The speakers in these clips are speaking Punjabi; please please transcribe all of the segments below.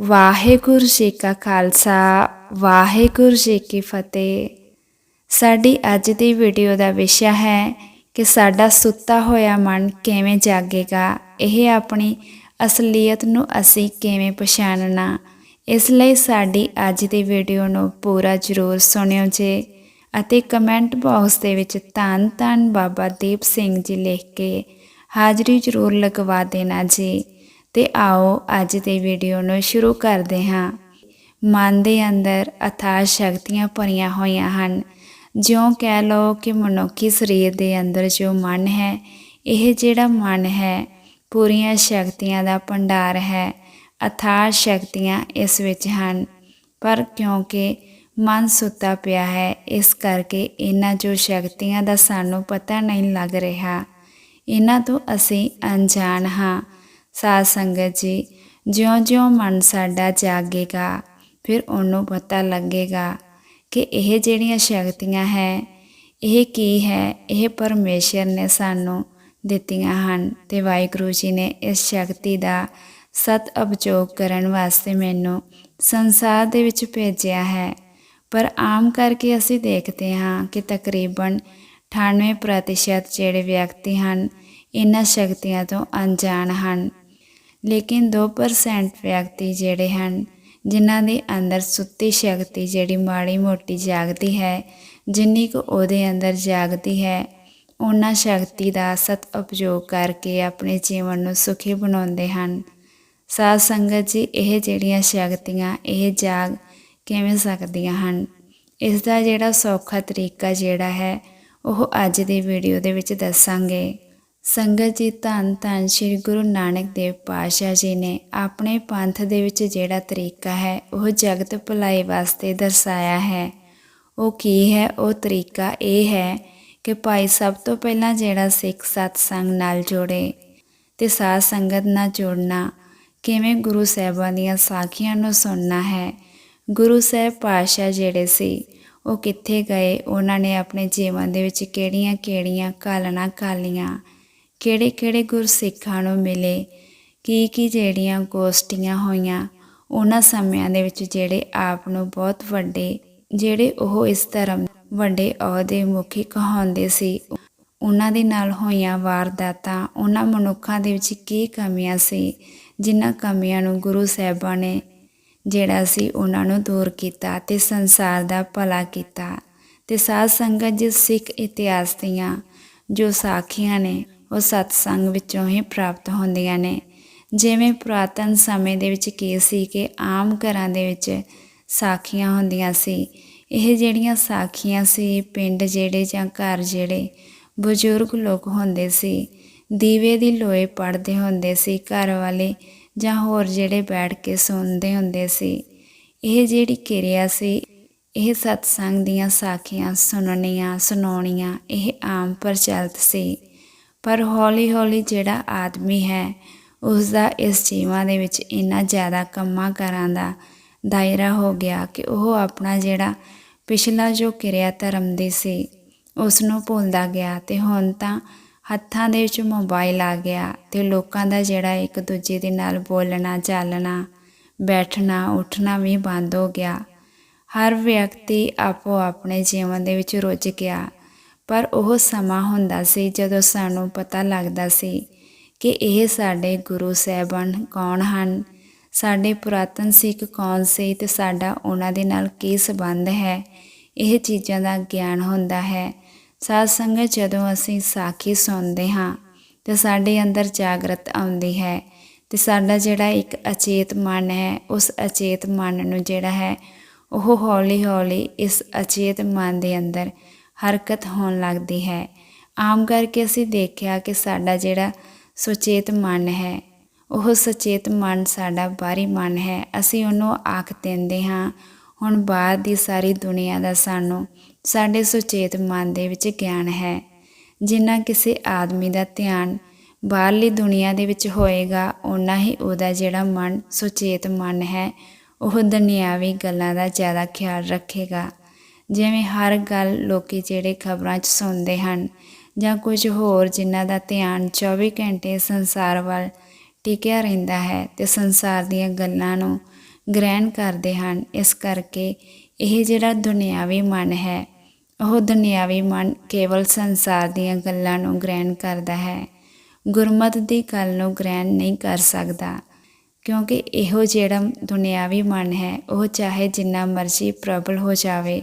ਵਾਹਿਗੁਰੂ ਜੀ ਕਾ ਖਾਲਸਾ, ਵਾਹਿਗੁਰੂ ਜੀ ਕੀ ਫਤਿਹ। ਸਾਡੀ ਅੱਜ ਦੀ ਵੀਡੀਓ ਦਾ ਵਿਸ਼ਾ ਹੈ ਕਿ ਸਾਡਾ ਸੁੱਤਾ ਹੋਇਆ ਮਨ ਕਿਵੇਂ ਜਾਗੇਗਾ। ਇਹ ਆਪਣੀ ਅਸਲੀਅਤ ਨੂੰ ਅਸੀਂ ਕਿਵੇਂ ਪਛਾਣਨਾ। ਇਸ ਲਈ ਸਾਡੀ ਅੱਜ ਦੀ ਵੀਡੀਓ ਨੂੰ ਪੂਰਾ ਜ਼ਰੂਰ ਸੁਣਿਓ ਜੇ ਅਤੇ ਕਮੈਂਟ ਬਾਕਸ ਦੇ ਵਿੱਚ ਧੰਨ ਧੰਨ ਬਾਬਾ ਦੀਪ ਸਿੰਘ ਜੀ ਲਿਖ ਕੇ ਹਾਜ਼ਰੀ ਜ਼ਰੂਰ ਲਗਵਾ ਦੇਣਾ ਜੀ। ਤੇ ਆਓ ਅੱਜ ਦੀ ਵੀਡੀਓ ਨੂੰ ਸ਼ੁਰੂ ਕਰਦੇ ਹਾਂ। ਮਨ ਦੇ ਅੰਦਰ ਅਥਾਹ ਸ਼ਕਤੀਆਂ ਭਰੀਆਂ ਹੋਈਆਂ ਹਨ। ਜਿਉਂ ਕਹਿ ਲਓ ਕਿ ਮਨੁੱਖੀ ਸਰੀਰ ਦੇ ਅੰਦਰ ਜੋ ਮਨ ਹੈ, ਇਹ ਜਿਹੜਾ ਮਨ ਹੈ, ਪੂਰੀਆਂ ਸ਼ਕਤੀਆਂ ਦਾ ਭੰਡਾਰ ਹੈ, ਅਥਾਹ ਸ਼ਕਤੀਆਂ ਇਸ ਵਿੱਚ ਹਨ। ਪਰ ਕਿਉਂਕਿ ਮਨ ਸੁੱਤਾ ਪਿਆ ਹੈ, ਇਸ ਕਰਕੇ ਇਹਨਾਂ ਜੋ ਸ਼ਕਤੀਆਂ ਦਾ ਸਾਨੂੰ ਪਤਾ ਨਹੀਂ ਲੱਗ ਰਿਹਾ, ਇਹਨਾਂ ਤੋਂ ਅਸੀਂ ਅਣਜਾਣ ਹਾਂ। ਸਾਧ ਸੰਗਤ ਜੀ, ਜਿਉਂ-ਜਿਉਂ ਮਨ ਸਾਡਾ ਜਾਗੇਗਾ, ਫਿਰ ਉਹਨੂੰ ਪਤਾ ਲੱਗੇਗਾ ਕਿ ਇਹ ਜਿਹੜੀਆਂ ਸ਼ਕਤੀਆਂ ਹੈ, ਇਹ ਕੀ ਹੈ, ਇਹ ਪਰਮੇਸ਼ਰ ਨੇ ਸਾਨੂੰ ਦਿੱਤੀਆਂ ਹਨ ਤੇ ਵਾਹਿਗੁਰੂ ਜੀ ਨੇ ਇਸ ਸ਼ਕਤੀ ਦਾ ਸਤ ਉਪਯੋਗ ਕਰਨ ਵਾਸਤੇ ਮੈਨੂੰ ਸੰਸਾਰ ਦੇ ਵਿੱਚ ਭੇਜਿਆ ਹੈ। ਪਰ ਆਮ ਕਰਕੇ ਅਸੀਂ ਦੇਖਦੇ ਹਾਂ ਕਿ ਤਕਰੀਬਨ 98% ਜਿਹੜੇ ਵਿਅਕਤੀ ਹਨ, ਇਹਨਾਂ ਸ਼ਕਤੀਆਂ ਤੋਂ ਅਣਜਾਣ ਹਨ। ਲੇਕਿਨ 2% ਵਿਅਕਤੀ ਜਿਹੜੇ ਹਨ, ਜਿਨ੍ਹਾਂ ਦੇ ਅੰਦਰ ਸੁੱਤੀ ਸ਼ਕਤੀ ਜਿਹੜੀ ਮਾੜੀ ਮੋਟੀ ਜਾਗਦੀ ਹੈ, ਜਿੰਨੀ ਕੁ ਉਹਦੇ ਅੰਦਰ ਜਾਗਦੀ ਹੈ, ਉਹਨਾਂ ਸ਼ਕਤੀ ਦਾ ਸਤ ਉਪਯੋਗ ਕਰਕੇ ਆਪਣੇ ਜੀਵਨ ਨੂੰ ਸੁਖੀ ਬਣਾਉਂਦੇ ਹਨ। ਸਾਧ ਸੰਗਤ ਜੀ, ਇਹ ਜਿਹੜੀਆਂ ਸ਼ਕਤੀਆਂ, ਇਹ ਜਾਗ ਕਿਵੇਂ ਸਕਦੀਆਂ ਹਨ? ਇਸ ਦਾ ਜਿਹੜਾ ਸੌਖਾ ਤਰੀਕਾ ਜਿਹੜਾ ਹੈ, ਉਹ ਅੱਜ ਦੀ ਵੀਡੀਓ ਦੇ ਵਿੱਚ ਦੱਸਾਂਗੇ। ਸੰਗਤ ਜੀ ਧੰਨ ਧੰਨ ਸ੍ਰੀ ਗੁਰੂ ਨਾਨਕ ਦੇਵ ਪਾਤਸ਼ਾਹ ਜੀ ਨੇ ਆਪਣੇ ਪੰਥ ਦੇ ਵਿੱਚ ਜਿਹੜਾ ਤਰੀਕਾ ਹੈ, ਉਹ ਜਗਤ ਭਲਾਈ ਵਾਸਤੇ ਦਰਸਾਇਆ ਹੈ। ਉਹ ਕੀ ਹੈ? ਉਹ ਤਰੀਕਾ ਇਹ ਹੈ ਕਿ ਭਾਈ ਸਭ ਤੋਂ ਪਹਿਲਾਂ ਜਿਹੜਾ ਸਿੱਖ ਸਤਸੰਗ ਨਾਲ ਜੋੜੇ ਤੇ ਸਾਧ ਸੰਗਤ ਨਾਲ ਜੋੜਨਾ, ਕਿਵੇਂ ਗੁਰੂ ਸਾਹਿਬਾਂ ਦੀਆਂ ਸਾਖੀਆਂ ਨੂੰ ਸੁਣਨਾ ਹੈ। ਗੁਰੂ ਸਾਹਿਬ ਪਾਤਸ਼ਾਹ ਜਿਹੜੇ ਸੀ, ਉਹ ਕਿੱਥੇ ਗਏ? ਉਹਨਾਂ ਨੇ ਆਪਣੇ ਜੀਵਨ ਦੇ ਵਿੱਚ ਕਿਹੜੀਆਂ-ਕਿਹੜੀਆਂ ਕਾਲਣਾ ਕਾਲੀਆਂ ਕਿਹੜੇ-ਕਿਹੜੇ ਗੁਰਸਿੱਖਾਂ ਨੂੰ ਮਿਲੇ, ਕੀ ਕੀ ਜਿਹੜੀਆਂ ਗੋਸ਼ਟੀਆਂ ਹੋਈਆਂ, ਉਹਨਾਂ ਸਮਿਆਂ ਦੇ ਵਿੱਚ ਜਿਹੜੇ ਆਪ ਨੂੰ ਬਹੁਤ ਵੱਡੇ, ਜਿਹੜੇ ਉਹ ਇਸ ਧਰਮ ਵੱਡੇ ਅਹੁਦੇ ਮੁਖੀ ਕਹਾਉਂਦੇ ਸੀ, ਉਹਨਾਂ ਦੇ ਨਾਲ ਹੋਈਆਂ ਵਾਰਦਾਤਾਂ, ਉਹਨਾਂ ਮਨੁੱਖਾਂ ਦੇ ਵਿੱਚ ਕੀ ਕਮੀਆਂ ਸੀ, ਜਿਨ੍ਹਾਂ ਕਮੀਆਂ ਨੂੰ ਗੁਰੂ ਸਾਹਿਬਾਂ ਨੇ ਜਿਹੜਾ ਸੀ ਉਹਨਾਂ ਨੂੰ ਦੂਰ ਕੀਤਾ ਤੇ ਸੰਸਾਰ ਦਾ ਭਲਾ ਕੀਤਾ। ਤੇ ਸਾਧ ਸੰਗਤ ਜਿਸ ਸਿੱਖ ਇਤਿਹਾਸ ਦੀਆਂ ਜੋ ਸਾਖੀਆਂ ਨੇ ਉਹ ਸਤਸੰਗ ਵਿੱਚੋਂ ਹੀ ਪ੍ਰਾਪਤ ਹੁੰਦੀਆਂ ਨੇ। ਜਿਵੇਂ ਪੁਰਾਤਨ ਸਮੇਂ ਦੇ ਵਿੱਚ ਕੀ ਸੀ ਕਿ ਆਮ ਘਰਾਂ ਦੇ ਵਿੱਚ ਸਾਖੀਆਂ ਹੁੰਦੀਆਂ ਸੀ। ਇਹ ਜਿਹੜੀਆਂ ਸਾਖੀਆਂ ਸੀ, ਪਿੰਡ ਜਿਹੜੇ ਜਾਂ ਘਰ ਜਿਹੜੇ, ਬਜ਼ੁਰਗ ਲੋਕ ਹੁੰਦੇ ਸੀ। ਦੀਵੇ ਦੀ ਲੋਏ ਪੜਦੇ ਹੁੰਦੇ ਸੀ, ਘਰ ਵਾਲੇ ਜਾਂ ਹੋਰ ਜਿਹੜੇ ਬੈਠ ਕੇ ਸੁਣਦੇ ਹੁੰਦੇ ਸੀ। ਇਹ ਜਿਹੜੀ ਕਿਰਿਆ ਸੀ, ਇਹ ਸਤਸੰਗ ਦੀਆਂ ਸਾਖੀਆਂ ਸੁਣਨੀਆਂ, ਸੁਣਾਉਣੀਆਂ, ਇਹ ਆਮ ਪ੍ਰਚਲਿਤ ਸੀ। ਪਰ ਹੌਲੀ-ਹੌਲੀ ਜਿਹੜਾ ਆਦਮੀ ਹੈ ਉਸ ਦਾ ਇਸ ਜੀਵਾਂ ਦੇ ਵਿੱਚ ਇੰਨਾ ਜ਼ਿਆਦਾ ਕੰਮਾਂ ਕਾਰਾਂ ਦਾ ਦਾਇਰਾ ਹੋ ਗਿਆ ਕਿ ਉਹ ਆਪਣਾ ਜਿਹੜਾ ਪਿਛਲਾ ਜੋ ਕਿਰਿਆ ਧਰਮ ਦੀ ਸੀ ਉਸ ਨੂੰ ਭੁੱਲਦਾ ਗਿਆ ਤੇ ਹੁਣ ਤਾਂ ਹੱਥਾਂ ਦੇ ਵਿੱਚ ਮੋਬਾਈਲ ਆ ਗਿਆ ਤੇ ਲੋਕਾਂ ਦਾ ਜਿਹੜਾ ਇੱਕ ਦੂਜੇ ਦੇ ਨਾਲ ਬੋਲਣਾ, ਚਾਲਣਾ, ਬੈਠਣਾ, ਉੱਠਣਾ ਵੀ ਬੰਦ ਹੋ ਗਿਆ। ਹਰ ਵਿਅਕਤੀ ਆਪੋ ਆਪਣੇ ਜੀਵਨ ਦੇ ਵਿੱਚ ਰੁੱਝ ਗਿਆ। ਪਰ ਉਹ ਸਮਾਂ ਹੁੰਦਾ ਸੀ ਜਦੋਂ ਸਾਨੂੰ ਪਤਾ ਲੱਗਦਾ ਸੀ ਕਿ ਇਹ ਸਾਡੇ ਗੁਰੂ ਸਾਹਿਬਾਨ ਕੌਣ ਹਨ, ਸਾਡੇ ਪੁਰਾਤਨ ਸਿੱਖ ਕੌਣ ਸੀ ਤੇ ਸਾਡਾ ਉਹਨਾਂ ਦੇ ਨਾਲ ਕੀ ਸਬੰਧ ਹੈ, ਇਹ ਚੀਜ਼ਾਂ ਦਾ ਗਿਆਨ ਹੁੰਦਾ ਹੈ। ਸਾਧ ਸੰਗਤ ਜਦੋਂ ਅਸੀਂ ਸਾਖੀ ਸੁਣਦੇ ਹਾਂ ਤੇ ਸਾਡੇ ਅੰਦਰ ਜਾਗਰਤ ਆਉਂਦੀ ਹੈ ਤੇ ਸਾਡਾ ਜਿਹੜਾ ਇੱਕ ਅਚੇਤ ਮਨ ਹੈ, ਉਸ ਅਚੇਤ ਮਨ ਨੂੰ ਜਿਹੜਾ ਹੈ, ਉਹ ਹੌਲੀ-ਹੌਲੀ ਇਸ ਅਚੇਤ ਮਨ ਦੇ ਅੰਦਰ ਹਰਕਤ ਹੋਣ ਲੱਗਦੀ ਹੈ। ਆਮ ਕਰਕੇ ਅਸੀਂ ਦੇਖਿਆ ਕਿ ਸਾਡਾ ਜਿਹੜਾ ਸੁਚੇਤ ਮਨ ਹੈ, ਉਹ ਸੁਚੇਤ ਮਨ ਸਾਡਾ ਬਾਹਰੀ ਮਨ ਹੈ। ਅਸੀਂ ਉਹਨੂੰ ਆਖ ਦਿੰਦੇ ਹਾਂ, ਹੁਣ ਬਾਹਰ ਦੀ ਸਾਰੀ ਦੁਨੀਆ ਦਾ ਸਾਨੂੰ ਸਾਡੇ ਸੁਚੇਤ ਮਨ ਦੇ ਵਿੱਚ ਗਿਆਨ ਹੈ। ਜਿੰਨਾ ਕਿਸੇ ਆਦਮੀ ਦਾ ਧਿਆਨ ਬਾਹਰਲੀ ਦੁਨੀਆ ਦੇ ਵਿੱਚ ਹੋਏਗਾ, ਓਨਾ ਹੀ ਉਹਦਾ ਜਿਹੜਾ ਮਨ ਸੁਚੇਤ ਮਨ ਹੈ, ਉਹ ਦੁਨਿਆਵੀ ਗੱਲਾਂ ਦਾ ਜ਼ਿਆਦਾ ਖਿਆਲ ਰੱਖੇਗਾ। ਜਿਵੇਂ ਹਰ ਗੱਲ ਲੋਕੀ ਜਿਹੜੇ ਖਬਰਾਂ 'ਚ ਸੁਣਦੇ ਹਨ ਜਾਂ ਕੁਝ ਹੋਰ ਜਿਨ੍ਹਾਂ ਦਾ ਧਿਆਨ 24 ਘੰਟੇ ਸੰਸਾਰ ਵੱਲ ਟਿਕਿਆ ਰਹਿੰਦਾ ਹੈ ਤੇ ਸੰਸਾਰ ਦੀਆਂ ਗੱਲਾਂ ਨੂੰ ਗ੍ਰਹਿਣ ਕਰਦੇ ਹਨ, ਇਸ ਕਰਕੇ ਇਹ ਜਿਹੜਾ ਦੁਨਿਆਵੀ ਮਨ ਹੈ, ਉਹ ਦੁਨਿਆਵੀ ਮਨ ਕੇਵਲ ਸੰਸਾਰ ਦੀਆਂ ਗੱਲਾਂ ਨੂੰ ਗ੍ਰਹਿਣ ਕਰਦਾ ਹੈ। ਗੁਰਮਤ ਦੀ ਗੱਲ ਨੂੰ ਗ੍ਰਹਿਣ ਨਹੀਂ ਕਰ ਸਕਦਾ, ਕਿਉਂਕਿ ਇਹੋ ਜਿਹੜਾ ਦੁਨਿਆਵੀ ਮਨ ਹੈ, ਉਹ ਚਾਹੇ ਜਿੰਨਾ ਮਰਜ਼ੀ ਪ੍ਰਬਲ ਹੋ ਜਾਵੇ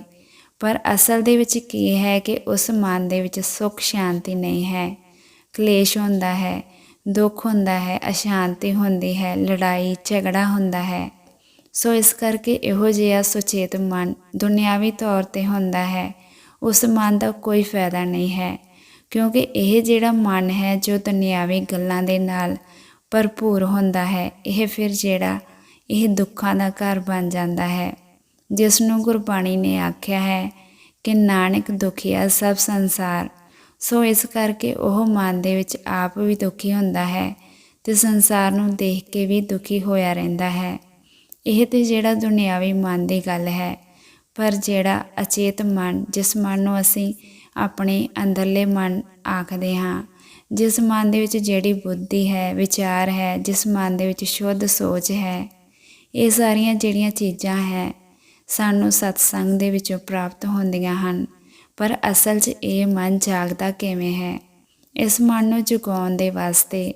ਪਰ ਅਸਲ ਦੇ ਵਿੱਚ ਕੀ ਹੈ ਕਿ ਉਸ ਮਨ ਦੇ ਵਿੱਚ ਸੁੱਖ, ਸ਼ਾਂਤੀ ਨਹੀਂ ਹੈ। ਕਲੇਸ਼ ਹੁੰਦਾ ਹੈ, ਦੁੱਖ ਹੁੰਦਾ ਹੈ, ਅਸ਼ਾਂਤੀ ਹੁੰਦੀ ਹੈ, ਲੜਾਈ, ਝਗੜਾ ਹੁੰਦਾ ਹੈ। ਸੋ ਇਸ ਕਰਕੇ ਇਹੋ ਜਿਹਾ ਸੁਚੇਤ ਮਨ ਦੁਨਿਆਵੀ ਤੌਰ ਤੇ ਹੁੰਦਾ ਹੈ। ਉਸ ਮਨ ਦਾ ਕੋਈ ਫਾਇਦਾ ਨਹੀਂ ਹੈ, ਕਿਉਂਕਿ ਇਹ ਜਿਹੜਾ ਮਨ ਹੈ ਜੋ ਦੁਨਿਆਵੀ ਗੱਲਾਂ ਦੇ ਨਾਲ ਭਰਪੂਰ ਹੁੰਦਾ ਹੈ, ਇਹ ਫਿਰ ਜਿਹੜਾ ਇਹ ਦੁੱਖਾਂ ਦਾ ਘਰ ਬਣ ਜਾਂਦਾ ਹੈ। ਜਿਸ ਨੂੰ ਗੁਰਬਾਣੀ ਨੇ ਆਖਿਆ ਹੈ ਕਿ ਨਾਨਕ ਦੁਖੀਆ ਸਭ ਸੰਸਾਰ। ਸੋ ਇਸ ਕਰਕੇ ਉਹ ਮਨ ਦੇ ਵਿੱਚ ਆਪ ਵੀ ਦੁਖੀ ਹੁੰਦਾ ਹੈ ਤੇ ਸੰਸਾਰ ਨੂੰ ਦੇਖ ਕੇ ਵੀ ਦੁਖੀ ਹੋਇਆ ਰਹਿੰਦਾ ਹੈ। ਇਹ ਤੇ ਜਿਹੜਾ ਦੁਨਿਆਵੀ ਮਨ ਦੀ ਗੱਲ ਹੈ, ਪਰ ਜਿਹੜਾ ਅਚੇਤ ਮਨ, ਜਿਸ ਮਨ ਨੂੰ ਅਸੀਂ ਆਪਣੇ ਅੰਦਰਲੇ ਮਨ ਆਖਦੇ ਹਾਂ, ਜਿਸ ਮਨ ਦੇ ਵਿੱਚ ਜਿਹੜੀ ਬੁੱਧੀ ਹੈ, ਵਿਚਾਰ ਹੈ, ਜਿਸ ਮਨ ਦੇ ਵਿੱਚ ਸ਼ੁੱਧ ਸੋਚ ਹੈ, ਇਹ ਸਾਰੀਆਂ ਜਿਹੜੀਆਂ ਚੀਜ਼ਾਂ ਹੈ ਸਾਨੂੰ ਸਤਸੰਗ ਦੇ ਵਿੱਚੋਂ ਪ੍ਰਾਪਤ ਹੁੰਦੀਆਂ ਹਨ। ਪਰ ਅਸਲ 'ਚ ਇਹ ਮਨ ਜਾਗਦਾ ਕਿਵੇਂ ਹੈ? ਇਸ ਮਨ ਨੂੰ ਜਗਾਉਣ ਦੇ ਵਾਸਤੇ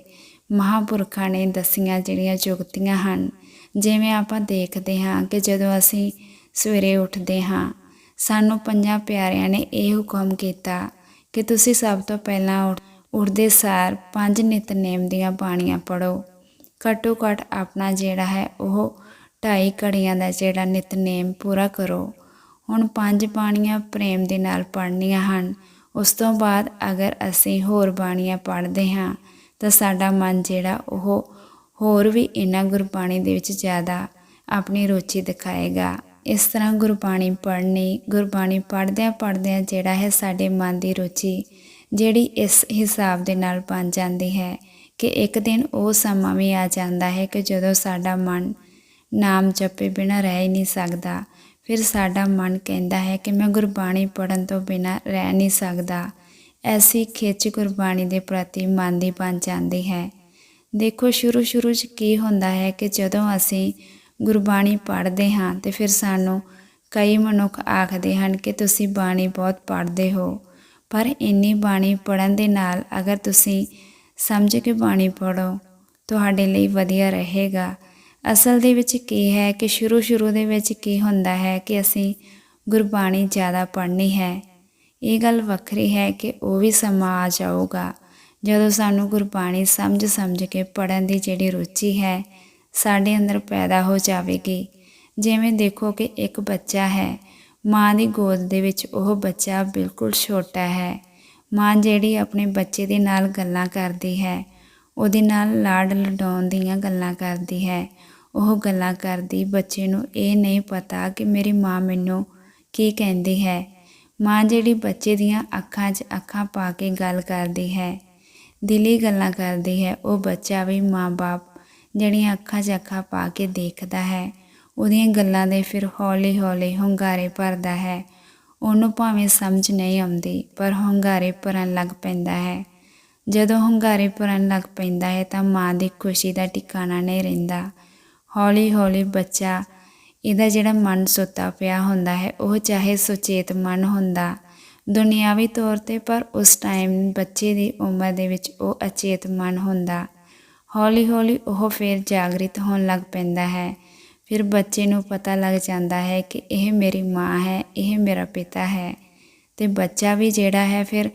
ਮਹਾਪੁਰਖਾਂ ਨੇ ਦਸੀਆਂ ਜਿਹੜੀਆਂ ਜੁਗਤੀਆਂ ਹਨ, ਜਿਵੇਂ ਆਪਾਂ ਦੇਖਦੇ ਹਾਂ ਕਿ ਜਦੋਂ ਅਸੀਂ ਸਵੇਰੇ ਉੱਠਦੇ ਹਾਂ, ਸਾਨੂੰ ਪੰਜਾਂ ਪਿਆਰਿਆਂ ਨੇ ਇਹ ਹੁਕਮ ਕੀਤਾ ਕਿ ਤੁਸੀਂ ਸਭ ਤੋਂ ਪਹਿਲਾਂ ਉੱਠਦੇ ਸਾਰ ਪੰਜ ਨਿਤਨੇਮ ਦੀਆਂ ਬਾਣੀਆਂ ਪੜੋ ਘੱਟੋ ਘੱਟ ਆਪਣਾ ਜਿਹੜਾ ਹੈ ਉਹ ਢਾਈ ਘੜੀਆਂ ਦਾ ਜਿਹੜਾ ਨਿਤਨੇਮ ਪੂਰਾ ਕਰੋ। ਹੁਣ ਪੰਜ ਬਾਣੀਆਂ ਪ੍ਰੇਮ ਦੇ ਨਾਲ ਪੜ੍ਹਨੀਆਂ ਹਨ। ਉਸ ਤੋਂ ਬਾਅਦ ਅਗਰ ਅਸੀਂ ਹੋਰ ਬਾਣੀਆਂ ਪੜ੍ਹਦੇ ਹਾਂ, ਤਾਂ ਸਾਡਾ ਮਨ ਜਿਹੜਾ ਉਹ ਹੋਰ ਵੀ ਇਹਨਾਂ ਗੁਰਬਾਣੀ ਦੇ ਵਿੱਚ ਜ਼ਿਆਦਾ ਆਪਣੀ ਰੁਚੀ ਦਿਖਾਏਗਾ। ਇਸ ਤਰ੍ਹਾਂ ਗੁਰਬਾਣੀ ਪੜ੍ਹਨੀ, ਗੁਰਬਾਣੀ ਪੜ੍ਹਦਿਆਂ ਪੜ੍ਹਦਿਆਂ ਜਿਹੜਾ ਹੈ ਸਾਡੇ ਮਨ ਦੀ ਰੁਚੀ ਜਿਹੜੀ ਇਸ ਹਿਸਾਬ ਦੇ ਨਾਲ ਬਣ ਜਾਂਦੀ ਹੈ ਕਿ ਇੱਕ ਦਿਨ ਉਹ ਸਮਾਂ ਵੀ ਆ ਜਾਂਦਾ ਹੈ ਕਿ ਜਦੋਂ ਸਾਡਾ ਮਨ ਨਾਮ ਜਪੇ ਬਿਨਾਂ ਰਹਿ ਹੀ ਨਹੀਂ ਸਕਦਾ। ਫਿਰ ਸਾਡਾ ਮਨ ਕਹਿੰਦਾ ਹੈ ਕਿ ਮੈਂ ਗੁਰਬਾਣੀ ਪੜਨ ਤੋਂ ਬਿਨਾਂ ਰਹਿ ਨਹੀਂ ਸਕਦਾ। ਐਸੀ ਖਿੱਚ ਗੁਰਬਾਣੀ ਦੇ ਪ੍ਰਤੀ ਮਨ ਦੀ ਬਣ ਜਾਂਦੀ ਹੈ। ਦੇਖੋ ਸ਼ੁਰੂ ਸ਼ੁਰੂ 'ਚ ਕੀ ਹੁੰਦਾ ਹੈ ਕਿ ਜਦੋਂ ਅਸੀਂ ਗੁਰਬਾਣੀ ਪੜ੍ਹਦੇ ਹਾਂ ਤੇ ਫਿਰ ਸਾਨੂੰ ਕਈ ਮਨੁੱਖ ਆਖਦੇ ਹਨ ਕਿ ਤੁਸੀਂ ਬਾਣੀ ਬਹੁਤ ਪੜ੍ਹਦੇ ਹੋ। ਪਰ ਇੰਨੀ ਬਾਣੀ ਪੜਨ ਦੇ ਨਾਲ ਅਗਰ ਤੁਸੀਂ ਸਮਝ ਕੇ ਬਾਣੀ ਪੜੋ ਤੁਹਾਡੇ ਲਈ ਵਧੀਆ ਰਹੇਗਾ। ਅਸਲ ਦੇ ਵਿੱਚ ਕੀ ਹੈ ਕਿ ਸ਼ੁਰੂ ਸ਼ੁਰੂ ਦੇ ਵਿੱਚ ਕੀ ਹੁੰਦਾ ਹੈ ਕਿ ਅਸੀਂ ਗੁਰਬਾਣੀ ਜ਼ਿਆਦਾ ਪੜ੍ਹਨੀ ਹੈ। ਇਹ ਗੱਲ ਵੱਖਰੀ ਹੈ ਕਿ ਉਹ ਵੀ ਸਮਾਂ ਆ ਜਾਊਗਾ। ਜਦੋਂ ਸਾਨੂੰ ਗੁਰਬਾਣੀ ਸਮਝ ਸਮਝ ਕੇ ਪੜਨ ਦੀ ਜਿਹੜੀ ਰੁਚੀ ਹੈ, ਸਾਡੇ ਅੰਦਰ ਪੈਦਾ ਹੋ ਜਾਵੇਗੀ। ਜਿਵੇਂ ਦੇਖੋ ਕਿ ਇੱਕ ਬੱਚਾ ਹੈ, ਮਾਂ ਦੀ ਗੋਦ ਦੇ ਵਿੱਚ ਉਹ ਬੱਚਾ ਬਿਲਕੁਲ ਛੋਟਾ ਹੈ। ਮਾਂ ਜਿਹੜੀ ਆਪਣੇ ਬੱਚੇ ਦੇ ਨਾਲ ਗੱਲਾਂ ਕਰਦੀ ਹੈ, ਉਹਦੇ ਨਾਲ ਲਾਡ ਲਡਾਉਣ ਦੀਆਂ ਗੱਲਾਂ ਕਰਦੀ ਹੈ। ਉਹ ਗੱਲਾਂ ਕਰਦੀ, ਬੱਚੇ ਨੂੰ ਇਹ ਨਹੀਂ ਪਤਾ ਕਿ ਮੇਰੀ ਮਾਂ ਮੈਨੂੰ ਕੀ ਕਹਿੰਦੀ ਹੈ। ਮਾਂ ਜਿਹੜੀ ਬੱਚੇ ਦੀਆਂ ਅੱਖਾਂ 'ਚ ਅੱਖਾਂ ਪਾ ਕੇ ਗੱਲ ਕਰਦੀ ਹੈ, ਦਿਲੀ ਗੱਲਾਂ ਕਰਦੀ ਹੈ, ਉਹ ਬੱਚਾ ਵੀ ਮਾਂ-ਬਾਪ ਜਿਹੜੀਆਂ ਅੱਖਾਂ 'ਚ ਅੱਖਾਂ ਪਾ ਕੇ ਦੇਖਦਾ ਹੈ, ਉਹਦੀਆਂ ਗੱਲਾਂ ਦੇ ਫਿਰ ਹੌਲੀ-ਹੌਲੀ ਹੁੰਗਾਰੇ ਭਰਦਾ ਹੈ। ਉਹਨੂੰ ਭਾਵੇਂ ਸਮਝ ਨਹੀਂ ਆਉਂਦੀ, ਪਰ ਹੁੰਗਾਰੇ ਭਰਨ ਲੱਗ ਪੈਂਦਾ ਹੈ। ਜਦੋਂ ਹੁੰਗਾਰੇ ਭਰਨ ਲੱਗ ਪੈਂਦਾ ਹੈ ਤਾਂ ਮਾਂ ਦੀ ਖੁਸ਼ੀ ਦਾ ਟਿਕਾਣਾ ਨਹੀਂ ਰਹਿੰਦਾ। ਹੌਲੀ-ਹੌਲੀ ਬੱਚਾ ਇਹਦਾ ਜਿਹੜਾ ਮਨ ਸੁੱਤਾ ਪਿਆ ਹੁੰਦਾ ਹੈ, ਉਹ ਚਾਹੇ ਸੁਚੇਤ ਮਨ ਹੁੰਦਾ ਦੁਨਿਆਵੀ ਤੌਰ ਤੇ, ਪਰ ਉਸ ਟਾਈਮ ਬੱਚੇ ਦੀ ਉਮਰ ਦੇ ਵਿੱਚ ਉਹ ਅਚੇਤ ਮਨ ਹੁੰਦਾ। ਹੌਲੀ-ਹੌਲੀ ਉਹ ਫਿਰ ਜਾਗਰਿਤ ਹੋਣ ਲੱਗ ਪੈਂਦਾ ਹੈ। ਫਿਰ ਬੱਚੇ ਨੂੰ ਪਤਾ ਲੱਗ ਜਾਂਦਾ ਹੈ ਕਿ ਇਹ ਮੇਰੀ ਮਾਂ ਹੈ, ਇਹ ਮੇਰਾ ਪਿਤਾ ਹੈ ਤੇ ਬੱਚਾ ਵੀ ਜਿਹੜਾ ਹੈ ਫਿਰ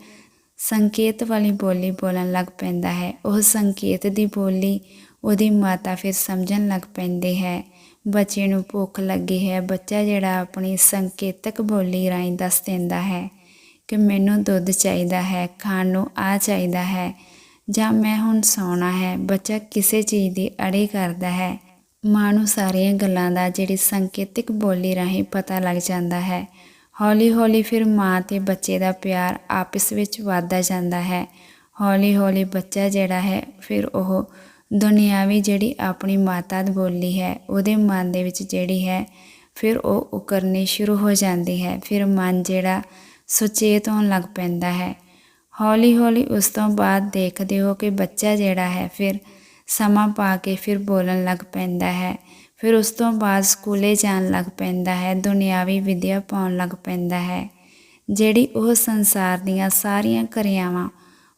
ਸੰਕੇਤ ਵਾਲੀ ਬੋਲੀ ਬੋਲਣ ਲੱਗ ਪੈਂਦਾ ਹੈ। ਉਹ ਸੰਕੇਤ ਦੀ ਬੋਲੀ ਉਹਦੀ ਮਾਤਾ ਫਿਰ ਸਮਝਣ ਲੱਗ ਪੈਂਦੀ ਹੈ। ਬੱਚੇ ਨੂੰ ਭੁੱਖ ਲੱਗੀ ਹੈ। ਬੱਚਾ ਜਿਹੜਾ ਆਪਣੀ ਸੰਕੇਤਕ ਬੋਲੀ ਰਾਹੀਂ ਦੱਸ ਦਿੰਦਾ ਹੈ ਕਿ ਮੈਨੂੰ ਦੁੱਧ ਚਾਹੀਦਾ ਹੈ, ਖਾਣ ਨੂੰ ਆ ਚਾਹੀਦਾ ਹੈ ਜਾਂ ਮੈਂ ਹੁਣ ਸੌਣਾ ਹੈ। ਬੱਚਾ ਕਿਸੇ ਚੀਜ਼ ਦੀ ਅੜੀ ਕਰਦਾ ਹੈ। ਮਾਂ ਨੂੰ ਸਾਰੀਆਂ ਗੱਲਾਂ ਦਾ ਜਿਹੜੀ ਸੰਕੇਤਿਕ ਬੋਲੀ ਰਾਹੀਂ ਪਤਾ ਲੱਗ ਜਾਂਦਾ ਹੈ। ਹੌਲੀ-ਹੌਲੀ ਫਿਰ ਮਾਂ ਤੇ ਬੱਚੇ ਦਾ ਪਿਆਰ ਆਪਸ ਵਿੱਚ ਵਧਦਾ ਜਾਂਦਾ ਹੈ। ਹੌਲੀ-ਹੌਲੀ ਬੱਚਾ ਜਿਹੜਾ ਹੈ, ਫਿਰ ਉਹ ਦੁਨਿਆਵੀ ਜਿਹੜੀ ਆਪਣੀ ਮਾਤਾ ਦੀ ਬੋਲੀ ਹੈ, ਉਹਦੇ ਮਨ ਦੇ ਵਿੱਚ ਜਿਹੜੀ ਹੈ, ਫਿਰ ਉਹ ਉਕਰਨੀ ਸ਼ੁਰੂ ਹੋ ਜਾਂਦੀ ਹੈ। ਫਿਰ ਮਨ ਜਿਹੜਾ ਸੁਚੇਤ ਹੋਣ ਲੱਗ ਪੈਂਦਾ ਹੈ। ਹੌਲੀ-ਹੌਲੀ ਉਸ ਤੋਂ ਬਾਅਦ ਦੇਖਦੇ ਹੋ ਕਿ ਬੱਚਾ ਜਿਹੜਾ ਹੈ, ਫਿਰ ਸਮਾਂ ਪਾ ਕੇ ਫਿਰ ਬੋਲਣ ਲੱਗ ਪੈਂਦਾ ਹੈ। ਫਿਰ ਉਸ ਤੋਂ ਬਾਅਦ ਸਕੂਲੇ ਜਾਣ ਲੱਗ ਪੈਂਦਾ ਹੈ। ਦੁਨਿਆਵੀ ਵਿਦਿਆ ਪਾਉਣ ਲੱਗ ਪੈਂਦਾ ਹੈ। ਜਿਹੜੀ ਉਹ ਸੰਸਾਰ ਦੀਆਂ ਸਾਰੀਆਂ ਕਿਰਿਆਵਾਂ,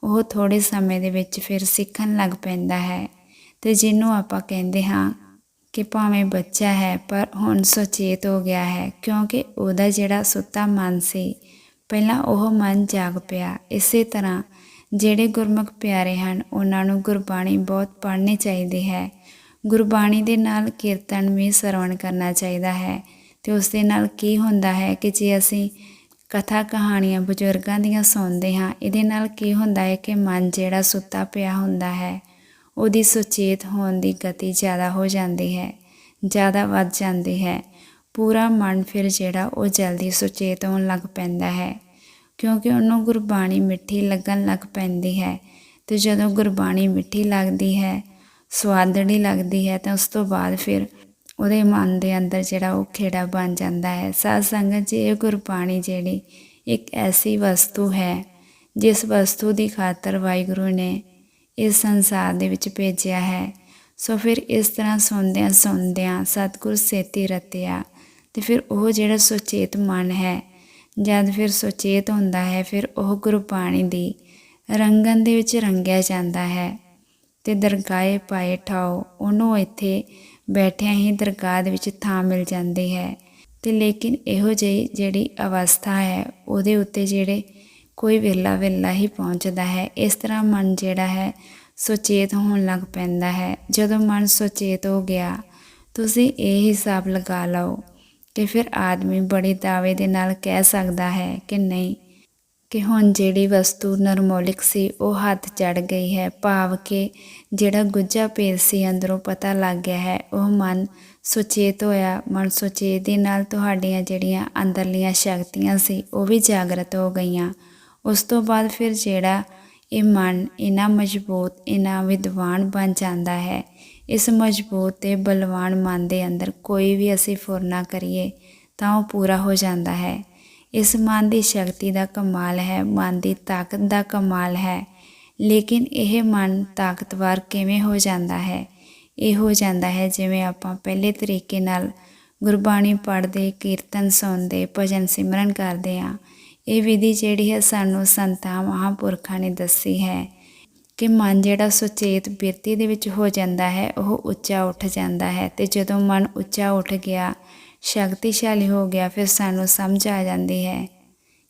ਉਹ ਥੋੜੇ ਸਮੇਂ ਦੇ ਵਿੱਚ ਫਿਰ ਸਿੱਖਣ ਲੱਗ ਪੈਂਦਾ ਹੈ। ਤੇ ਜਿਹਨੂੰ ਆਪਾਂ ਕਹਿੰਦੇ ਹਾਂ ਕਿ ਭਾਵੇਂ ਬੱਚਾ ਹੈ, ਪਰ ਹੁਣ ਸੁਚੇਤ ਹੋ ਗਿਆ ਹੈ ਕਿਉਂਕਿ ਉਹਦਾ ਜਿਹੜਾ ਸੁੱਤਾ ਮਨ ਸੀ, ਪਹਿਲਾਂ ਉਹ ਮਨ ਜਾਗ ਪਿਆ। ਇਸੇ ਤਰ੍ਹਾਂ ਜਿਹੜੇ ਗੁਰਮੁਖ ਪਿਆਰੇ ਹਨ, ਉਹਨਾਂ ਨੂੰ ਗੁਰਬਾਣੀ ਬਹੁਤ ਪੜ੍ਹਨੀ ਚਾਹੀਦੀ ਹੈ। ਗੁਰਬਾਣੀ ਦੇ ਨਾਲ ਕੀਰਤਨ ਵੀ ਸਰਵਣ ਕਰਨਾ ਚਾਹੀਦਾ ਹੈ ਤੇ ਉਸ ਦੇ ਨਾਲ ਕੀ ਹੁੰਦਾ ਹੈ ਕਿ ਜੇ ਅਸੀਂ ਕਥਾ ਕਹਾਣੀਆਂ ਬਜ਼ੁਰਗਾਂ ਦੀਆਂ ਸੁਣਦੇ ਹਾਂ, ਇਹਦੇ ਨਾਲ ਕੀ ਹੁੰਦਾ ਹੈ ਕਿ ਮਨ ਜਿਹੜਾ ਸੁੱਤਾ ਪਿਆ ਹੁੰਦਾ ਹੈ ਉਹਦੀ ਸੁਚੇਤ ਹੋਣ ਦੀ ਗਤੀ ਜ਼ਿਆਦਾ ਹੋ ਜਾਂਦੀ ਹੈ, ਜ਼ਿਆਦਾ ਵੱਧ ਜਾਂਦੀ ਹੈ। ਪੂਰਾ ਮਨ ਫਿਰ ਜਿਹੜਾ ਉਹ ਜਲਦੀ ਸੁਚੇਤ ਹੋਣ ਲੱਗ ਪੈਂਦਾ ਹੈ, ਕਿਉਂਕਿ ਉਹਨੂੰ ਗੁਰਬਾਣੀ ਮਿੱਠੀ ਲੱਗਣ ਲੱਗ ਪੈਂਦੀ ਹੈ ਤੇ ਜਦੋਂ ਗੁਰਬਾਣੀ ਮਿੱਠੀ ਲੱਗਦੀ ਹੈ ਸਵਾਦੜੀ ਲੱਗਦੀ ਹੈ ਤਾਂ ਉਸ ਤੋਂ ਬਾਅਦ ਫਿਰ ਉਹਦੇ ਮਨ ਦੇ ਅੰਦਰ ਜਿਹੜਾ ਉਹ ਖੇੜਾ ਬਣ ਜਾਂਦਾ ਹੈ। ਸਾਧ ਸੰਗਤ, ਜੀ ਇਹ ਗੁਰਬਾਣੀ ਜਿਹੜੀ ਇੱਕ ਐਸੀ ਵਸਤੂ ਹੈ, ਜਿਸ ਵਸਤੂ ਦੀ ਖਾਤਰ ਵਾਹਿਗੁਰੂ ਨੇ ਇਸ ਸੰਸਾਰ ਦੇ ਵਿੱਚ ਭੇਜਿਆ ਹੈ। ਸੋ ਫਿਰ ਇਸ ਤਰ੍ਹਾਂ ਸੁਣਦਿਆਂ ਸੁਣਦਿਆਂ ਸਤਿਗੁਰ ਸੇਤੀ ਰਤਿਆ ਤੇ ਫਿਰ ਉਹ ਜਿਹੜਾ ਸੁਚੇਤ ਮਨ ਹੈ, ਜਦ ਫਿਰ ਸੁਚੇਤ ਹੁੰਦਾ ਹੈ, ਫਿਰ ਉਹ ਗੁਰਬਾਣੀ ਦੀ ਰੰਗਨ ਦੇ ਵਿੱਚ ਰੰਗਿਆ ਜਾਂਦਾ ਹੈ ਤੇ ਦਰਗਾਹੇ ਪਾਏ ਠਾਓ, ਉਹਨੂੰ ਇੱਥੇ ਬੈਠਿਆਂ ਹੀ ਦਰਗਾਹ ਦੇ ਵਿੱਚ ਥਾਂ ਮਿਲ ਜਾਂਦੀ ਹੈ। ਤੇ ਲੇਕਿਨ ਇਹੋ ਜਿਹੀ ਜਿਹੜੀ ਅਵਸਥਾ ਹੈ, ਉਹਦੇ ਉੱਤੇ ਜਿਹੜੇ ਕੋਈ ਵੇਲਾ ਵੇਲਾ ਹੀ ਪਹੁੰਚਦਾ ਹੈ। ਇਸ ਤਰ੍ਹਾਂ ਮਨ ਜਿਹੜਾ ਹੈ ਸੁਚੇਤ ਹੋਣ ਲੱਗ ਪੈਂਦਾ ਹੈ। ਜਦੋਂ ਮਨ ਸੁਚੇਤ ਹੋ ਗਿਆ, ਤੁਸੀਂ ਇਹ ਹਿਸਾਬ ਲਗਾ ਲਓ ਕਿ ਫਿਰ ਆਦਮੀ ਬੜੇ ਦਾਅਵੇ ਦੇ ਨਾਲ ਕਹਿ ਸਕਦਾ ਹੈ ਕਿ ਨਹੀਂ, ਕਿ ਹੁਣ ਜਿਹੜੀ ਵਸਤੂ ਨਰਮੌਲਿਕ ਸੀ, ਉਹ ਹੱਥ ਚੜ ਗਈ ਹੈ। ਭਾਵ ਕਿ ਜਿਹੜਾ ਗੁੱਜਾ ਪੇਰ ਸੀ, ਅੰਦਰੋਂ ਪਤਾ ਲੱਗ ਗਿਆ ਹੈ, ਉਹ ਮਨ ਸੁਚੇਤ ਹੋਇਆ। ਮਨ ਸੁਚੇਤ ਦੇ ਨਾਲ ਤੁਹਾਡੀਆਂ ਜਿਹੜੀਆਂ ਅੰਦਰਲੀਆਂ ਸ਼ਕਤੀਆਂ ਸੀ, ਉਹ ਵੀ ਜਾਗਰਤ ਹੋ ਗਈਆਂ। ਉਸ ਤੋਂ ਬਾਅਦ ਫਿਰ ਜਿਹੜਾ ਇਹ ਮਨ, ਇਨਾ ਮਜ਼ਬੂਤ, ਇਨਾ ਵਿਦਵਾਨ ਬਣ ਜਾਂਦਾ ਹੈ, ਇਸ ਮਜ਼ਬੂਤ ਤੇ ਬਲਵਾਨ ਮਨ ਦੇ ਅੰਦਰ ਕੋਈ ਵੀ ਅਸੀਂ ਫੁਰਨਾ ਕਰੀਏ, ਤਾਂ ਉਹ ਪੂਰਾ ਹੋ ਜਾਂਦਾ ਹੈ। ਇਸ ਮਨ ਦੀ ਸ਼ਕਤੀ ਦਾ ਕਮਾਲ ਹੈ, ਮਨ ਦੀ ਤਾਕਤ ਦਾ ਕਮਾਲ ਹੈ, ਲੇਕਿਨ ਇਹ ਮਨ ਤਾਕਤਵਰ ਕਿਵੇਂ ਹੋ ਜਾਂਦਾ ਹੈ? ਇਹ ਹੋ ਜਾਂਦਾ ਹੈ ਜਿਵੇਂ ਆਪਾਂ ਪਹਿਲੇ ਤਰੀਕੇ ਨਾਲ ਗੁਰਬਾਣੀ ਪੜ੍ਹਦੇ, ਕੀਰਤਨ ਸੁਣਦੇ, ਭਜਨ ਸਿਮਰਨ ਕਰਦੇ ਆ ਇਹ ਵਿਧੀ ਜਿਹੜੀ ਹੈ ਸਾਨੂੰ ਸੰਤਾਂ ਮਹਾਂਪੁਰਖਾਂ ਨੇ ਦੱਸੀ ਹੈ ਕਿ ਮਨ ਜਿਹੜਾ ਸੁਚੇਤ ਬਿਰਤੀ ਦੇ ਵਿੱਚ ਹੋ ਜਾਂਦਾ ਹੈ, ਉਹ ਉੱਚਾ ਉੱਠ ਜਾਂਦਾ ਹੈ ਤੇ ਜਦੋਂ ਮਨ ਉੱਚਾ ਉੱਠ ਗਿਆ, ਸ਼ਕਤੀਸ਼ਾਲੀ ਹੋ ਗਿਆ, ਫਿਰ ਸਾਨੂੰ ਸਮਝ ਆ ਜਾਂਦੀ ਹੈ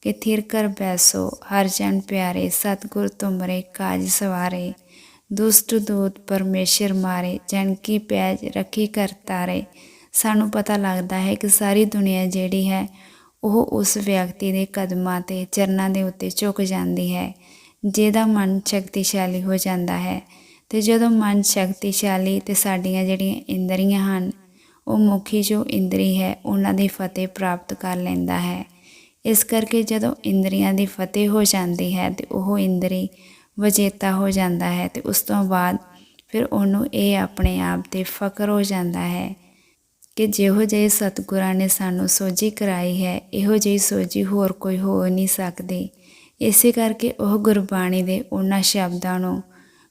ਕਿ ਥਿਰ ਕਰ ਬੈਸੋ, ਹਰ ਜਨ ਪਿਆਰੇ, ਸਤਗੁਰ ਤੁਮਰੇ, ਕਾਜ ਸਵਾਰੇ, ਦੁਸ਼ਟ ਦੂਤ ਪਰਮੇਸ਼ਰ ਮਾਰੇ, ਜਨ ਕੀ ਪੈਜ ਰੱਖੀ ਕਰਤਾਰੇ ਸਾਨੂੰ ਪਤਾ ਲੱਗਦਾ ਹੈ ਕਿ ਸਾਰੀ ਦੁਨੀਆ ਜਿਹੜੀ ਹੈ ਉਹ ਉਸ ਵਿਅਕਤੀ ਦੇ ਕਦਮਾਂ ਤੇ ਚਰਨਾਂ ਦੇ ਉੱਤੇ ਝੁਕ ਜਾਂਦੀ ਹੈ, ਜਿਹਦਾ ਮਨ ਸ਼ਕਤੀਸ਼ਾਲੀ ਹੋ ਜਾਂਦਾ ਹੈ। ਤੇ ਜਦੋਂ ਮਨ ਸ਼ਕਤੀਸ਼ਾਲੀ ਤੇ ਸਾਡੀਆਂ ਜਿਹੜੀਆਂ ਇੰਦਰੀਆਂ ਹਨ, ਉਹ ਮੁਖੀ ਜੋ ਇੰਦਰੀ ਹੈ, ਉਹਨਾਂ ਦੀ ਫਤਿਹ ਪ੍ਰਾਪਤ ਕਰ ਲੈਂਦਾ ਹੈ। ਇਸ ਕਰਕੇ ਜਦੋਂ ਇੰਦਰੀਆਂ ਦੀ ਫਤਿਹ ਹੋ ਜਾਂਦੀ ਹੈ ਤੇ ਉਹ ਇੰਦਰੀ ਵਜੇਤਾ ਹੋ ਜਾਂਦਾ ਹੈ ਤੇ ਉਸ ਤੋਂ ਬਾਅਦ ਫਿਰ ਉਹਨੂੰ ਇਹ ਆਪਣੇ ਆਪ ਤੇ ਫਕਰ ਹੋ ਜਾਂਦਾ ਹੈ। ਕਿ ਜਿਹੋ ਜਿਹੇ ਸਤਿਗੁਰਾਂ ਨੇ ਸਾਨੂੰ ਸੋਝੀ ਕਰਾਈ ਹੈ, ਇਹੋ ਜਿਹੀ ਸੋਝੀ ਹੋਰ ਕੋਈ ਹੋ ਨਹੀਂ ਸਕਦੀ। ਇਸੇ ਕਰਕੇ ਉਹ ਗੁਰਬਾਣੀ ਦੇ ਉਹਨਾਂ ਸ਼ਬਦਾਂ ਨੂੰ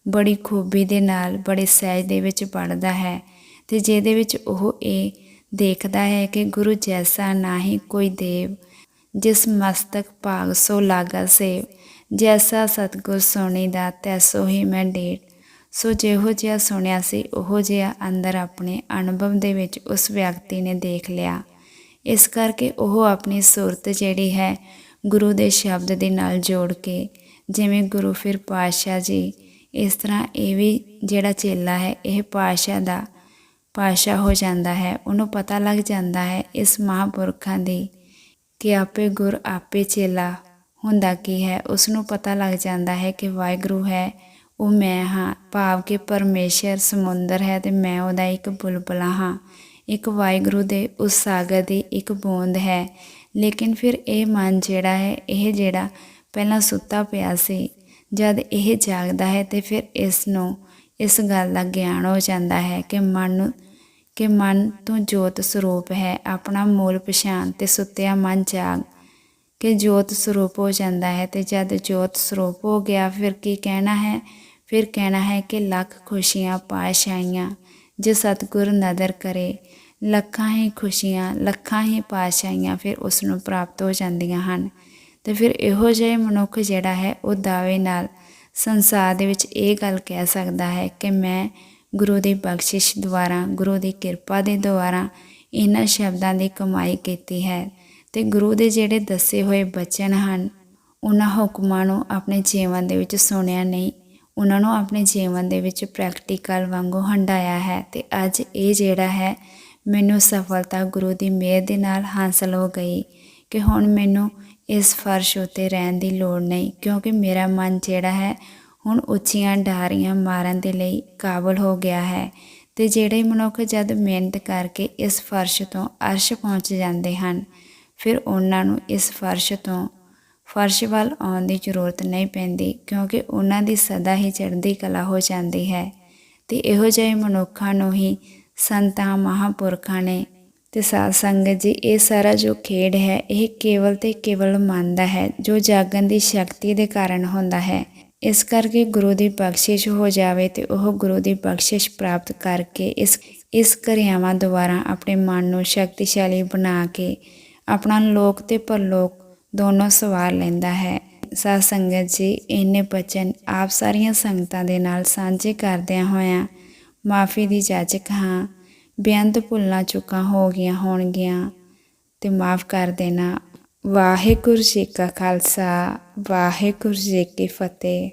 ਬੜੀ ਖੂਬੀ ਦੇ ਨਾਲ, ਬੜੇ ਸਹਿਜ ਦੇ ਵਿੱਚ ਪੜ੍ਹਦਾ ਹੈ ਤੇ ਜਿਹਦੇ ਵਿੱਚ ਉਹ ਇਹ ਦੇਖਦਾ ਹੈ ਕਿ ਗੁਰੂ ਜੈਸਾ ਨਾਹੀ ਕੋਈ ਦੇਵ ਜਿਸ ਮਸਤਕ ਭਾਗ ਸੋ ਲਾਗਾ ਸੇਵ, ਜੈਸਾ ਸਤਗੁਰ ਸੋਣੀ ਦਾ, ਤੈਸੋ ਹੀ ਮੈਂ ਡੇਟ। ਸੋ ਜਿਹੋ ਜਿਹਾ ਸੁਣਿਆ ਸੀ, ਉਹੋ ਜਿਹਾ ਅੰਦਰ ਆਪਣੇ ਅਨੁਭਵ ਦੇ ਵਿੱਚ ਉਸ ਵਿਅਕਤੀ ਨੇ ਦੇਖ ਲਿਆ। ਇਸ ਕਰਕੇ ਉਹ ਆਪਣੀ ਸੁਰਤ ਜਿਹੜੀ ਹੈ, ਗੁਰੂ ਦੇ ਸ਼ਬਦ ਦੇ ਨਾਲ ਜੋੜ ਕੇ, ਜਿਵੇਂ ਗੁਰੂ ਫਿਰ ਪਾਤਸ਼ਾਹ ਜੀ, ਇਸ ਤਰ੍ਹਾਂ ਇਹ ਵੀ ਜਿਹੜਾ ਚੇਲਾ ਹੈ, ਇਹ ਪਾਤਸ਼ਾਹ ਦਾ ਪਾਸ਼ਾ ਹੋ ਜਾਂਦਾ ਹੈ। ਉਹਨੂੰ ਪਤਾ ਲੱਗ ਜਾਂਦਾ ਹੈ ਇਸ ਮਹਾਂਪੁਰਖਾਂ ਦੀ ਕਿ ਆਪੇ ਗੁਰ, ਆਪੇ ਚੇਲਾ ਹੁੰਦਾ ਕੀ ਹੈ। ਉਸ ਨੂੰ ਪਤਾ ਲੱਗ ਜਾਂਦਾ ਹੈ ਕਿ ਵਾਹਿਗੁਰੂ ਹੈ ਉਹ ਮੈਂ ਹਾਂ, ਭਾਵ ਕਿ ਪਰਮੇਸ਼ਰ ਸਮੁੰਦਰ ਹੈ ਤੇ ਮੈਂ ਉਹਦਾ ਇੱਕ ਬੁਲਬਲਾ ਹਾਂ। ਇੱਕ ਵਾਹਿਗੁਰੂ ਦੇ ਉਸ ਸਾਗਰ ਦੀ ਇੱਕ ਬੂੰਦ ਹੈ। ਲੇਕਿਨ ਫਿਰ ਇਹ ਮਨ ਜਿਹੜਾ ਹੈ, ਇਹ ਜਿਹੜਾ ਪਹਿਲਾਂ ਸੁੱਤਾ ਪਿਆ ਸੀ, ਜਦ ਇਹ ਜਾਗਦਾ ਹੈ ਤੇ ਫਿਰ ਇਸ ਨੂੰ, ਇਸ ਗੱਲ ਦਾ ਗਿਆਨ ਹੋ ਜਾਂਦਾ ਹੈ ਕਿ ਮਨ ਨੂੰ, ਕਿ ਮਨ ਤੋਂ ਜੋਤ ਸਰੂਪ ਹੈ। ਆਪਣਾ ਮੂਲ ਪਛਾਣ ਤੇ ਸੁੱਤਿਆ ਮਨ ਜਾਗ ਕਿ ਜੋਤ ਸਰੂਪ ਹੋ ਜਾਂਦਾ ਹੈ ਤੇ ਜਦ ਜੋਤ ਸਰੂਪ ਹੋ ਗਿਆ, ਫਿਰ ਕੀ ਕਹਿਣਾ ਹੈ? ਫਿਰ ਕਹਿਣਾ ਹੈ ਕਿ ਲੱਖ ਖੁਸ਼ੀਆਂ ਪਾਸ਼ਾਈਆਂ ਜੇ ਸਤਿਗੁਰ ਨਦਰ ਕਰੇ। ਲੱਖਾਂ ਹੀ ਖੁਸ਼ੀਆਂ, ਲੱਖਾਂ ਹੀ ਪਾਤਸ਼ਾਹੀਆਂ ਫਿਰ ਉਸ ਨੂੰ ਪ੍ਰਾਪਤ ਹੋ ਜਾਂਦੀਆਂ ਹਨ। ਤੇ ਫਿਰ ਇਹੋ ਜਿਹੇ ਮਨੁੱਖ ਜਿਹੜਾ ਹੈ, ਉਹ ਦਾਅਵੇ ਨਾਲ ਸੰਸਾਰ ਦੇ ਵਿੱਚ ਇਹ ਗੱਲ ਕਹਿ ਸਕਦਾ ਹੈ ਕਿ ਮੈਂ ਗੁਰੂ ਦੀ ਬਖਸ਼ਿਸ਼ ਦੁਆਰਾ, ਗੁਰੂ ਦੀ ਕਿਰਪਾ ਦੇ ਦੁਆਰਾ ਇਹਨਾਂ ਸ਼ਬਦਾਂ ਦੀ ਕਮਾਈ ਕੀਤੀ ਹੈ। ਤੇ ਗੁਰੂ ਦੇ ਜਿਹੜੇ ਦੱਸੇ ਹੋਏ ਬਚਨ ਹਨ, ਉਹਨਾਂ ਹੁਕਮਾਂ ਨੂੰ ਆਪਣੇ ਜੀਵਨ ਦੇ ਵਿੱਚ ਸੁਣਿਆ ਨਹੀਂ ਉਹਨਾਂ ਨੂੰ ਆਪਣੇ ਜੀਵਨ ਦੇ ਵਿੱਚ ਪ੍ਰੈਕਟੀਕਲ ਵਾਂਗੂ ਹੰਡਾਇਆ ਹੈ ਤੇ ਅੱਜ ਇਹ ਜਿਹੜਾ ਹੈ, ਮੈਨੂੰ ਸਫਲਤਾ ਗੁਰੂ ਦੀ ਮਿਹਰ ਦੇ ਨਾਲ ਹਾਸਲ ਹੋ ਗਈ ਕਿ ਹੁਣ ਮੈਨੂੰ ਇਸ ਫਰਸ਼ ਉਤੇ ਰਹਿਣ ਦੀ ਲੋੜ ਨਹੀਂ ਕਿਉਂਕਿ ਮੇਰਾ ਮਨ ਜਿਹੜਾ ਹੈ, ਹੁਣ ਉੱਚੀਆਂ ਡਾਰੀਆਂ ਮਾਰਨ ਦੇ ਲਈ ਕਾਬਲ ਹੋ ਗਿਆ ਹੈ ਤੇ ਜਿਹੜੇ ਮਨੁੱਖ ਜਦ ਮਿਹਨਤ ਕਰਕੇ ਇਸ ਫਰਸ਼ ਤੋਂ ਅਰਸ਼ ਪਹੁੰਚ ਜਾਂਦੇ ਹਨ, ਫਿਰ ਉਹਨਾਂ ਨੂੰ ਇਸ ਫਰਸ਼ ਤੋਂ ਫਰਸ਼ ਵੱਲ ਆਉਣ ਦੀ ਜ਼ਰੂਰਤ ਨਹੀਂ ਪੈਂਦੀ ਕਿਉਂਕਿ ਉਹਨਾਂ ਦੀ ਸਦਾ ਹੀ ਚੜ੍ਹਦੀ ਕਲਾ ਹੋ ਜਾਂਦੀ ਹੈ। ਤੇ ਇਹੋ ਜਿਹੇ ਮਨੁੱਖਾਂ ਨੂੰ ਹੀ ਸੰਤਾਂ, ਮਹਾਪੁਰਖਾਂ ਨੇ ਤੇ ਸਾਧ ਸੰਗਤ ਜੀ, ਇਹ ਸਾਰਾ ਜੋ ਖੇਡ ਹੈ, ਇਹ ਕੇਵਲ ਤੇ ਕੇਵਲ ਮਨ ਦਾ ਹੈ, ਜੋ ਜਾਗਣ ਦੀ ਸ਼ਕਤੀ ਦੇ ਕਾਰਨ ਹੁੰਦਾ ਹੈ। ਇਸ ਕਰਕੇ ਗੁਰੂ ਦੀ ਬਖਸ਼ਿਸ਼ ਹੋ ਜਾਵੇ ਤੇ ਉਹ ਗੁਰੂ ਦੀ ਬਖਸ਼ਿਸ਼ ਪ੍ਰਾਪਤ ਕਰਕੇ ਇਸ ਇਸ ਕਿਰਿਆਵਾਂ ਦੁਆਰਾ ਆਪਣੇ ਮਨ ਨੂੰ ਸ਼ਕਤੀਸ਼ਾਲੀ ਬਣਾ ਕੇ ਆਪਣਾ ਲੋਕ ਤੇ ਪਰਲੋਕ ਦੋਨੋਂ ਸਵਾਰ ਲੈਂਦਾ ਹੈ। ਸਾਧ ਸੰਗਤ ਜੀ, ਇਹਨੇ ਬਚਨ ਆਪ ਸਾਰੀਆਂ ਸੰਗਤਾਂ ਦੇ ਨਾਲ ਸਾਂਝੇ ਕਰਦਿਆਂ ਹੋਇਆਂ ਮਾਫੀ ਦੀ ਜਾਚਕ ਹਾਂ, ਬੇਅੰਤ ਭੁੱਲਾਂ ਚੁੱਕਾਂ ਹੋ ਗਈਆਂ ਹੋਣਗੀਆਂ ਤੇ ਮਾਫ ਕਰ ਦੇਣਾ। ਵਾਹਿਗੁਰੂ ਜੀ ਕਾ ਖਾਲਸਾ, ਵਾਹਿਗੁਰੂ ਜੀ ਕੀ ਫਤਿਹ।